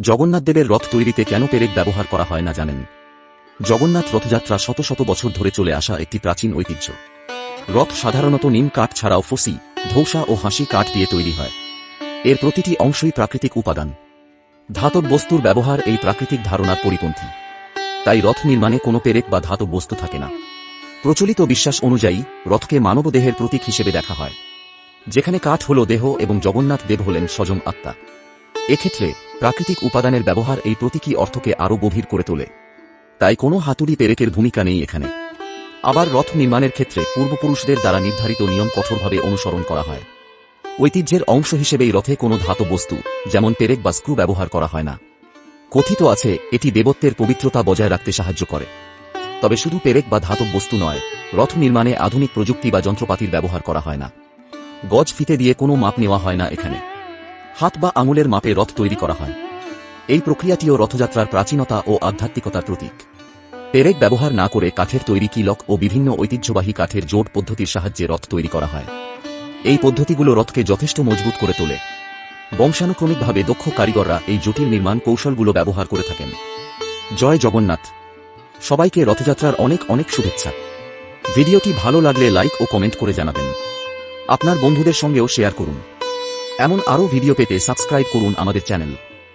জগন্নাথ দেবের রথ তৈরিতে কেন পেরেক ব্যবহার করা হয় না জানেন? জগন্নাথ রথযাত্রা শত শত বছর ধরে চলে আসা একটি প্রাচীন ঐতিহ্য। রথ সাধারণত নিম কাঠ ছাড়াও ফসি, ধৌসা ও হাসি কাঠ দিয়ে তৈরি হয়। এর প্রতিটি অংশই প্রাকৃতিক উপাদান। ধাতব বস্তুর ব্যবহার এই প্রাকৃতিক ধারণার পরিপন্থী। তাই রথ নির্মাণে কোনো পেরেক বা ধাতব বস্তু থাকে না। প্রচলিত বিশ্বাস অনুযায়ী, রথকে মানবদেহের প্রতীক হিসেবে দেখা হয়। যেখানে কাঠ হল দেহ এবং জগন্নাথ দেব হলেন স্বজন আত্মা। এক্ষেত্রে প্রাকৃতিক উপাদানের ব্যবহার এই প্রতীকী অর্থকে আরও গভীর করে তোলে। তাই কোনো হাতুড়ি পেরেকের ভূমিকা নেই এখানে। আবার রথ নির্মাণের ক্ষেত্রে পূর্বপুরুষদের দ্বারা নির্ধারিত নিয়ম কঠোরভাবে অনুসরণ করা হয়। ঐতিহ্যের অংশ হিসেবেই রথে কোনো ধাতব বস্তু, যেমন পেরেক বা স্ক্রু ব্যবহার করা হয় না। কথিত আছে, এটি দেবত্বের পবিত্রতা বজায় রাখতে সাহায্য করে। তবে শুধু পেরেক বা ধাতব বস্তু নয়, রথ নির্মাণে আধুনিক প্রযুক্তি বা যন্ত্রপাতির ব্যবহার করা হয় না। গজ ফিতে দিয়ে কোনো মাপ নেওয়া হয় না এখানে। হাত বা আঙুলের মাপে রথ তৈরি করা হয়। এই প্রক্রিয়াটিও রথযাত্রার প্রাচীনতা ও আধ্যাত্মিকতার প্রতীক। পেরেক ব্যবহার না করে কাঠের তৈরি কিলক ও বিভিন্ন ঐতিহ্যবাহী কাঠের জোট পদ্ধতির সাহায্যে রথ তৈরি করা হয়। এই পদ্ধতিগুলো রথকে যথেষ্ট মজবুত করে তোলে। বংশানুক্রমিকভাবে দক্ষ কারিগররা এই জটিল নির্মাণ কৌশলগুলো ব্যবহার করে থাকেন। জয় জগন্নাথ। সবাইকে রথযাত্রার অনেক অনেক শুভেচ্ছা। ভিডিওটি ভালো লাগলে লাইক ও কমেন্ট করে জানাবেন। আপনার বন্ধুদের সঙ্গেও শেয়ার করুন। এমন আরও ভিডিও পেতে সাবস্ক্রাইব করুন আমাদের চ্যানেল।